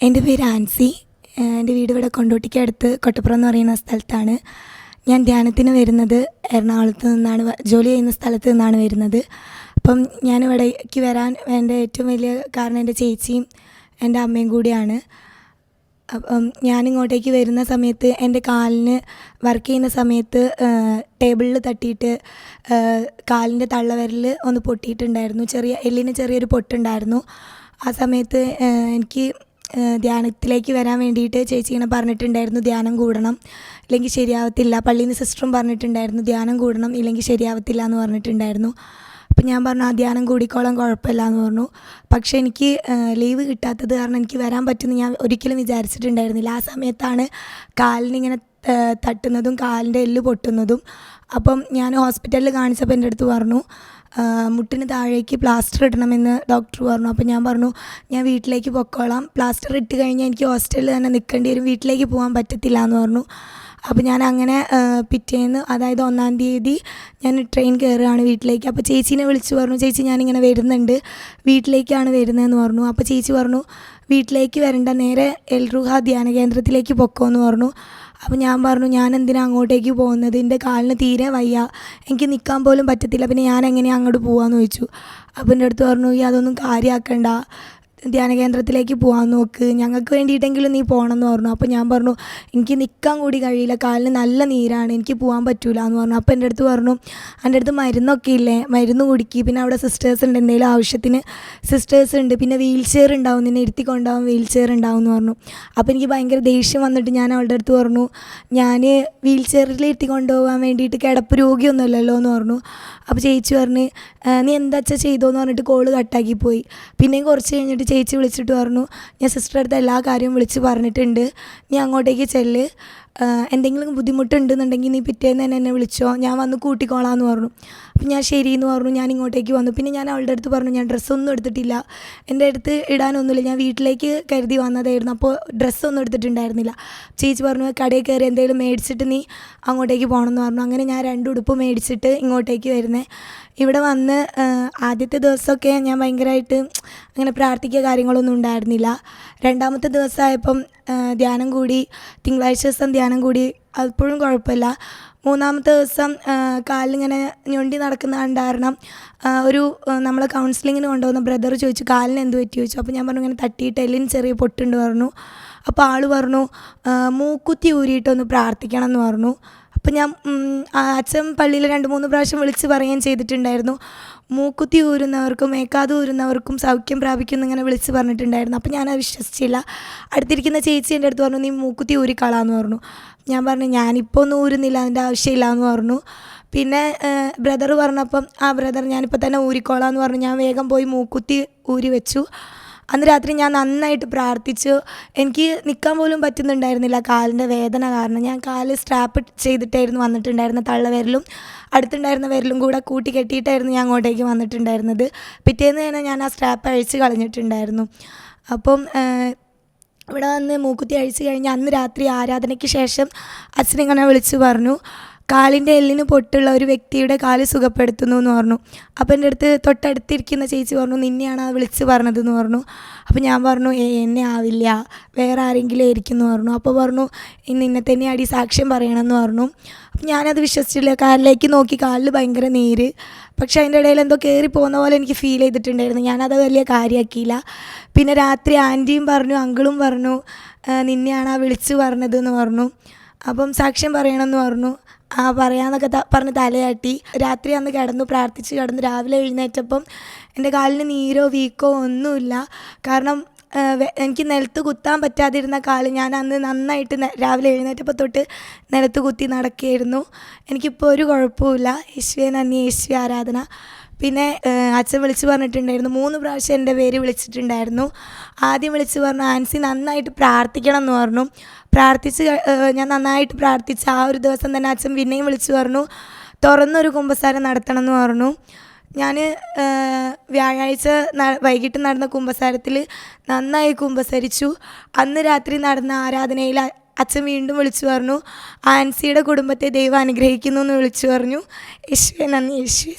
എന്റെ പേര് ആൻസി. എന്റെ വീട് ഇവിടെ കൊണ്ടോട്ടിക്ക് അടുത്ത് കൊട്ടപ്പുറം എന്ന് പറയുന്ന സ്ഥലത്താണ്. ഞാൻ ധ്യാനത്തിന് വരുന്നത് എറണാകുളത്ത് നിന്നാണ്. ജോലി ചെയ്യുന്ന സ്ഥലത്ത് നിന്നാണ് വരുന്നത്. അപ്പം ഞാൻ ഇവിടേക്ക് വരാൻ എന്റെ ഏറ്റവും വലിയ കാരണം എന്റെ ചേച്ചിയും എന്റെ അമ്മയും കൂടിയാണ്. അപ്പം ഞാനിങ്ങോട്ടേക്ക് വരുന്ന സമയത്ത് എന്റെ കാലിന് വർക്ക് ചെയ്യുന്ന സമയത്ത് ടേബിളിൽ തട്ടിയിട്ട് കാലിന്റെ തള്ളവിരൽ ഒന്ന് പൊട്ടിയിട്ടുണ്ടായിരുന്നു. ചെറിയ എല്ലിന് ചെറിയൊരു പൊട്ടുണ്ടായിരുന്നു. ആ സമയത്ത് എനിക്ക് ധ്യാനത്തിലേക്ക് വരാൻ വേണ്ടിയിട്ട് ചേച്ചി ഇങ്ങനെ പറഞ്ഞിട്ടുണ്ടായിരുന്നു ധ്യാനം കൂടണം. ഇല്ലെങ്കിൽ ശരിയാവത്തില്ല. പള്ളിയിൽ നിന്ന് സിസ്റ്ററും പറഞ്ഞിട്ടുണ്ടായിരുന്നു ധ്യാനം കൂടണം. ഇല്ലെങ്കിൽ ശരിയാവത്തില്ല എന്ന് പറഞ്ഞിട്ടുണ്ടായിരുന്നു. അപ്പം ഞാൻ പറഞ്ഞു ആ ധ്യാനം കൂടിക്കോളം കുഴപ്പമില്ല എന്ന് പറഞ്ഞു. പക്ഷേ എനിക്ക് ലീവ് കിട്ടാത്തത് കാരണം എനിക്ക് വരാൻ പറ്റുമെന്ന് ഞാൻ ഒരിക്കലും വിചാരിച്ചിട്ടുണ്ടായിരുന്നില്ല. ആ സമയത്താണ് കാലിനിങ്ങനെ തട്ടുന്നതും കാലിന്റെ എല്ല് പൊട്ടുന്നതും. അപ്പം ഞാൻ ഹോസ്പിറ്റലിൽ കാണിച്ചപ്പോൾ എന്റെ അടുത്ത് പറഞ്ഞു മുട്ടിന് താഴേക്ക് പ്ലാസ്റ്റർ ഇടണമെന്ന് ഡോക്ടർ പറഞ്ഞു. അപ്പോൾ ഞാൻ പറഞ്ഞു ഞാൻ വീട്ടിലേക്ക് പൊക്കോളാം. പ്ലാസ്റ്റർ ഇട്ട് കഴിഞ്ഞാൽ എനിക്ക് ഹോസ്റ്റലിൽ തന്നെ നിൽക്കേണ്ടി വരും. വീട്ടിലേക്ക് പോകാൻ പറ്റത്തില്ല എന്ന് പറഞ്ഞു. അപ്പോൾ ഞാൻ അങ്ങനെ പിറ്റേന്ന് അതായത് ഒന്നാം തീയതി ഞാൻ ട്രെയിൻ കയറുകയാണ് വീട്ടിലേക്ക്. അപ്പോൾ ചേച്ചീനെ വിളിച്ച് പറഞ്ഞു ചേച്ചി ഞാനിങ്ങനെ വരുന്നുണ്ട്. വീട്ടിലേക്കാണ് വരുന്നതെന്ന് പറഞ്ഞു. അപ്പോൾ ചേച്ചി പറഞ്ഞു വീട്ടിലേക്ക് വരണ്ട നേരെ എൽറുഹ ധ്യാന കേന്ദ്രത്തിലേക്ക് പൊക്കോ എന്ന് പറഞ്ഞു. അപ്പോൾ ഞാൻ പറഞ്ഞു ഞാൻ എന്തിനാ അങ്ങോട്ടേക്ക് പോകുന്നത്? എന്റെ കാലിന് തീരെ വയ്യ. എനിക്ക് നിൽക്കാൻ പോലും പറ്റത്തില്ല. പിന്നെ ഞാൻ എങ്ങനെയാണ് അങ്ങോട്ട് പോകാമെന്ന് ചോദിച്ചു. അപ്പോൾ എന്റെ അടുത്ത് പറഞ്ഞു ഈ അതൊന്നും കാര്യമാക്കണ്ട ധ്യാന കേന്ദ്രത്തിലേക്ക് പോകാൻ നോക്ക്. ഞങ്ങൾക്ക് വേണ്ടിയിട്ടെങ്കിലും നീ പോകണമെന്ന് പറഞ്ഞു. അപ്പോൾ ഞാൻ പറഞ്ഞു എനിക്ക് നിൽക്കാൻ കൂടി കഴിയില്ല. കാലിന് നല്ല നീരാണ്. എനിക്ക് പോകാൻ പറ്റൂല. എന്ന് പറഞ്ഞു. അപ്പോൾ എന്റെ അടുത്ത് പറഞ്ഞു എന്റെ അടുത്ത് മരുന്നൊക്കെ ഇല്ലേ? മരുന്ന് കുടിക്കി. പിന്നെ അവിടെ സിസ്റ്റേഴ്സ് ഉണ്ട്. എന്തെങ്കിലും ആവശ്യത്തിന് സിസ്റ്റേഴ്സ് ഉണ്ട്. പിന്നെ വീൽ ചെയർ ഉണ്ടാവും. നിന്നെ ഇരുത്തി കൊണ്ടാവും വീൽ ചെയർ ഉണ്ടാവും എന്ന് പറഞ്ഞു. അപ്പോൾ എനിക്ക് ഭയങ്കര ദേഷ്യം വന്നിട്ട് ഞാൻ അവളുടെ അടുത്ത് പറഞ്ഞു ഞാൻ വീൽ ചെയറിൽ ഇരുത്തി കൊണ്ടുപോകാൻ വേണ്ടിയിട്ട് കിടപ്പ് രോഗിയൊന്നുമല്ലല്ലോ? എന്ന് പറഞ്ഞു. അപ്പോൾ ചേച്ചി പറഞ്ഞ് നീ എന്താ വെച്ചാൽ ചെയ്തോന്ന് പറഞ്ഞിട്ട് കോൾ കട്ടാക്കി പോയി. പിന്നെയും കുറച്ച് കഴിഞ്ഞിട്ട് ചേച്ചി വിളിച്ചിട്ട് പറഞ്ഞു ഞാൻ സിസ്റ്റർ അടുത്ത് എല്ലാ കാര്യവും വിളിച്ച് പറഞ്ഞിട്ടുണ്ട്. നീ അങ്ങോട്ടേക്ക് ചെല്ല്. എന്തെങ്കിലും ബുദ്ധിമുട്ടുണ്ടെന്നുണ്ടെങ്കിൽ നീ പിറ്റേന്ന് തന്നെ എന്നെ വിളിച്ചോ. ഞാൻ വന്ന് കൂട്ടിക്കോളാം എന്ന് പറഞ്ഞു. അപ്പം ഞാൻ ശരി എന്ന് പറഞ്ഞു. ഞാൻ ഇങ്ങോട്ടേക്ക് വന്നു. പിന്നെ ഞാൻ അവളുടെ അടുത്ത് പറഞ്ഞു ഞാൻ ഡ്രസ്സൊന്നും എടുത്തിട്ടില്ല. എന്റെ അടുത്ത് ഇടാനൊന്നുമില്ല. ഞാൻ വീട്ടിലേക്ക് കരുതി വന്നതായിരുന്നു. അപ്പോൾ ഡ്രസ്സൊന്നും എടുത്തിട്ടുണ്ടായിരുന്നില്ല. ചേച്ചി പറഞ്ഞു കടയിൽ കയറി എന്തെങ്കിലും മേടിച്ചിട്ട് നീ അങ്ങോട്ടേക്ക് പോകണമെന്ന് പറഞ്ഞു. അങ്ങനെ ഞാൻ രണ്ട് ഉടുപ്പ് മേടിച്ചിട്ട് ഇങ്ങോട്ടേക്ക് വരുന്നത് ഇവിടെ വന്ന് ആദ്യത്തെ ദിവസമൊക്കെ ഞാൻ ഭയങ്കരമായിട്ട് അങ്ങനെ പ്രാർത്ഥിക്കുക കാര്യങ്ങളൊന്നും ഉണ്ടായിരുന്നില്ല. രണ്ടാമത്തെ ദിവസമായപ്പം ധ്യാനം കൂടി തിങ്കളാഴ്ച ദിവസം ധ്യാനം കൂടി അപ്പോഴും കുഴപ്പമില്ല. മൂന്നാമത്തെ ദിവസം ആ, കാലിലിങ്ങനെ ഞൊണ്ടി നടക്കുന്ന കാരണം ഒരു നമ്മൾ കൗൺസിലിങ്ങിന് കൊണ്ടുവന്ന ബ്രദർ ചോദിച്ചു കാലിന് എന്ത് പറ്റി? ചോദിച്ചു. അപ്പോൾ ഞാൻ പറഞ്ഞു ഇങ്ങനെ തട്ടിയിട്ട് എല്ലിന് ചെറിയ പൊട്ടുണ്ട് പറഞ്ഞു. അപ്പോൾ ആൾ പറഞ്ഞു മൂക്കുത്തി ഊരിയിട്ടൊന്ന് പ്രാർത്ഥിക്കണം എന്ന് പറഞ്ഞു. അപ്പം ഞാൻ അച്ഛൻ പള്ളിയിൽ രണ്ട് മൂന്ന് പ്രാവശ്യം വിളിച്ച് പറയുകയും ചെയ്തിട്ടുണ്ടായിരുന്നു. മൂക്കുത്തി ഊരുന്നവർക്കും ഏക്കാതു ഊരുന്നവർക്കും സൗഖ്യം പ്രാപിക്കും എന്നിങ്ങനെ വിളിച്ച് പറഞ്ഞിട്ടുണ്ടായിരുന്നു. അപ്പം ഞാനത് വിശ്വസിച്ചില്ല. അടുത്തിരിക്കുന്ന ചേച്ചി എന്റെ അടുത്ത് പറഞ്ഞു നീ മൂക്കുത്തി ഊരിക്കളാന്ന് പറഞ്ഞു. ഞാൻ പറഞ്ഞു ഞാനിപ്പോൾ ഒന്നും ഊരുന്നില്ല അതിന്റെ ആവശ്യമില്ല എന്ന് പറഞ്ഞു. പിന്നെ ബ്രദർ പറഞ്ഞപ്പം ആ ബ്രദർ ഞാനിപ്പോൾ തന്നെ ഊരിക്കോളാം എന്ന് പറഞ്ഞു. ഞാൻ വേഗം പോയി മൂക്കുത്തി ഊരി വെച്ചു അന്ന് രാത്രി ഞാൻ നന്നായിട്ട് പ്രാർത്ഥിച്ചു. എനിക്ക് നിൽക്കാൻ പോലും പറ്റുന്നുണ്ടായിരുന്നില്ല. കാലിന്റെ വേദന കാരണം ഞാൻ കാൽ സ്ട്രാപ്പ് ചെയ്തിട്ടായിരുന്നു വന്നിട്ടുണ്ടായിരുന്ന തള്ളവിരലും അടുത്തുണ്ടായിരുന്ന വിരലും കൂടെ കൂട്ടി കെട്ടിയിട്ടായിരുന്നു ഞാൻ അങ്ങോട്ടേക്ക് വന്നിട്ടുണ്ടായിരുന്നത്. പിറ്റേന്ന് തന്നെ ഞാൻ ആ സ്ട്രാപ്പ് അഴിച്ച് കളഞ്ഞിട്ടുണ്ടായിരുന്നു. അപ്പം ഇവിടെ വന്ന് മൂക്കുത്തി അഴിച്ച് കഴിഞ്ഞ് അന്ന് രാത്രി ആരാധനയ്ക്ക് ശേഷം അച്ഛനിങ്ങനെ വിളിച്ചു പറഞ്ഞു. കാലിന്റെ എല്ലിന് പൊട്ടുള്ള ഒരു വ്യക്തിയുടെ കാൽ സുഖപ്പെടുത്തുന്നു എന്ന് പറഞ്ഞു. അപ്പോൾ എന്റെ അടുത്ത് തൊട്ടടുത്തിരിക്കുന്ന ചേച്ചി പറഞ്ഞു നിന്നെയാണ് ആ വിളിച്ച് പറഞ്ഞതെന്ന് പറഞ്ഞു. അപ്പോൾ ഞാൻ പറഞ്ഞു ഏ എന്നെ ആവില്ല. വേറെ ആരെങ്കിലും ആയിരിക്കും എന്ന് പറഞ്ഞു. അപ്പോൾ പറഞ്ഞു "ഇന്ന് നിന്നെ തന്നെ അടി സാക്ഷ്യം പറയണമെന്ന് പറഞ്ഞു. അപ്പം ഞാനത് വിശ്വസിച്ചില്ല. കാലിലേക്ക് നോക്കി കാലിൽ ഭയങ്കര നീര്. പക്ഷേ അതിന്റെ ഇടയിൽ എന്തോ കയറി പോകുന്ന പോലെ എനിക്ക് ഫീൽ ചെയ്തിട്ടുണ്ടായിരുന്നു. ഞാനത് വലിയ കാര്യമാക്കിയില്ല പിന്നെ രാത്രി ആന്റിയും പറഞ്ഞു അങ്കിളും പറഞ്ഞു "ആ, നിന്നെയാണ് ആ വിളിച്ച് പറഞ്ഞതെന്ന് പറഞ്ഞു. അപ്പം സാക്ഷ്യം പറയണമെന്ന് പറഞ്ഞു. ആ പറയാന്നൊക്കെ പറഞ്ഞ് തലയാട്ടി. രാത്രി അന്ന് കിടന്നു പ്രാർത്ഥിച്ച് കിടന്നു രാവിലെ എഴുന്നേറ്റപ്പം എന്റെ കാലിന് നീരോ വീക്കോ ഒന്നുമില്ല. കാരണം എനിക്ക് നിലത്ത് കുത്താൻ പറ്റാതിരുന്ന കാൽ ഞാൻ അന്ന് നന്നായിട്ട് രാവിലെ എഴുന്നേറ്റപ്പോൾ തൊട്ട് നിലത്ത് കുത്തി നടക്കുകയായിരുന്നു. എനിക്കിപ്പോൾ ഒരു കുഴപ്പമില്ല യേശുവെ നന്ദി. യേശു ആരാധന. പിന്നെ അച്ഛൻ വിളിച്ച് പറഞ്ഞിട്ടുണ്ടായിരുന്നു. മൂന്ന് പ്രാവശ്യം എന്റെ പേര് വിളിച്ചിട്ടുണ്ടായിരുന്നു. ആദ്യം വിളിച്ചു പറഞ്ഞു ആൻസി നന്നായിട്ട് പ്രാർത്ഥിക്കണം എന്ന് പറഞ്ഞു. പ്രാർത്ഥിച്ച് ഞാൻ നന്നായിട്ട് പ്രാർത്ഥിച്ച് ആ ഒരു ദിവസം തന്നെ അച്ഛൻ പിന്നെയും വിളിച്ചു പറഞ്ഞു തുറന്നൊരു കുമ്പസാരം നടത്തണം എന്ന് പറഞ്ഞു ഞാൻ വ്യാഴാഴ്ച വൈകിട്ട് നടന്ന കുമ്പസാരത്തിൽ നന്നായി കുമ്പസരിച്ചു. അന്ന് രാത്രി നടന്ന ആരാധനയിൽ അച്ഛൻ വീണ്ടും വിളിച്ചു പറഞ്ഞു ആൻസിയുടെ കുടുംബത്തെ ദൈവം അനുഗ്രഹിക്കുന്നു എന്ന് വിളിച്ചു പറഞ്ഞു. യേശുവെ നന്ദി. യേശുവെ